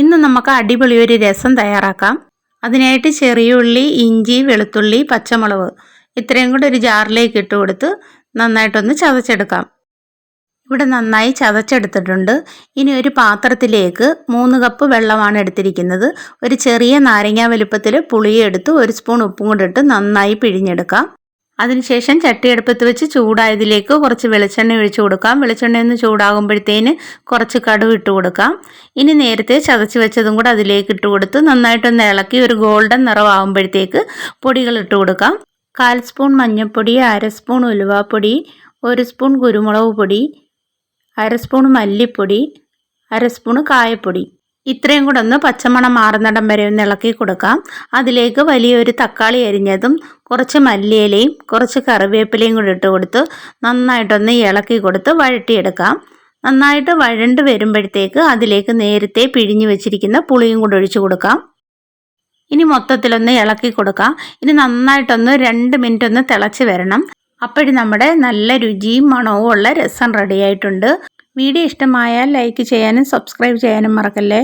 ഇന്ന് നമുക്ക് അടിപൊളി ഒരു രസം തയ്യാറാക്കാം. അതിനായിട്ട് ചെറിയ ഉള്ളി ഇഞ്ചി വെളുത്തുള്ളി പച്ചമുളക് ഇത്രയും കൂടെ ഒരു ജാറിലേക്ക് ഇട്ട് കൊടുത്ത് നന്നായിട്ടൊന്ന് ചതച്ചെടുക്കാം. ഇവിടെ നന്നായി ചതച്ചെടുത്തിട്ടുണ്ട്. ഇനി ഒരു പാത്രത്തിലേക്ക് മൂന്ന് കപ്പ് വെള്ളമാണ് എടുത്തിരിക്കുന്നത്. ഒരു ചെറിയ നാരങ്ങ വലുപ്പത്തിൽ പുളിയെടുത്ത് ഒരു സ്പൂൺ ഉപ്പും കൊണ്ടിട്ട് നന്നായി പിഴിഞ്ഞെടുക്കാം. അതിനുശേഷം ചട്ടിയെടുപ്പത്ത് വെച്ച് ചൂടായതിലേക്ക് കുറച്ച് വെളിച്ചെണ്ണ ഒഴിച്ചു കൊടുക്കാം. വെളിച്ചെണ്ണ ഒന്ന് ചൂടാകുമ്പോഴത്തേന് കുറച്ച് കടുവ് ഇട്ട് കൊടുക്കാം. ഇനി നേരത്തെ ചതച്ച് വെച്ചതും കൂടെ അതിലേക്ക് ഇട്ട് കൊടുത്ത് നന്നായിട്ടൊന്ന് ഇളക്കി ഒരു ഗോൾഡൻ നിറമാകുമ്പോഴത്തേക്ക് പൊടികൾ ഇട്ട് കൊടുക്കാം. കാൽ സ്പൂൺ മഞ്ഞൾപ്പൊടി അര സ്പൂൺ ഉലുവാപ്പൊടി ഒരു സ്പൂൺ കുരുമുളക് പൊടി അര സ്പൂൺ മല്ലിപ്പൊടി അര സ്പൂൺ കായപ്പൊടി. ഇത്രയും കൂടെ ഒന്ന് പച്ചമണം മാറുന്നിടം വരെ ഒന്ന് ഇളക്കി കൊടുക്കാം. അതിലേക്ക് വലിയൊരു തക്കാളി അരിഞ്ഞതും കുറച്ച് മല്ലിയിലയും കുറച്ച് കറിവേപ്പിലയും കൂടി ഇട്ട് കൊടുത്ത് നന്നായിട്ടൊന്ന് ഇളക്കി കൊടുത്ത് വഴട്ടിയെടുക്കാം നന്നായിട്ട് വഴണ്ട് വരുമ്പോഴത്തേക്ക് അതിലേക്ക് നേരത്തെ പിഴിഞ്ഞു വെച്ചിരിക്കുന്ന പുളിയും കൂടെ ഒഴിച്ചു കൊടുക്കാം. ഇനി മൊത്തത്തിലൊന്ന് ഇളക്കി കൊടുക്കാം. ഇനി നന്നായിട്ടൊന്ന് രണ്ട് മിനിറ്റ് ഒന്ന് തിളച്ച് വരണം. അപ്പോഴും നമ്മുടെ നല്ല രുചിയും മണവും ഉള്ള രസം റെഡിയായിട്ടുണ്ട് വീഡിയോ ഇഷ്ടമായാൽ ലൈക്ക് ചെയ്യാനും സബ്സ്ക്രൈബ് ചെയ്യാനും മറക്കല്ലേ?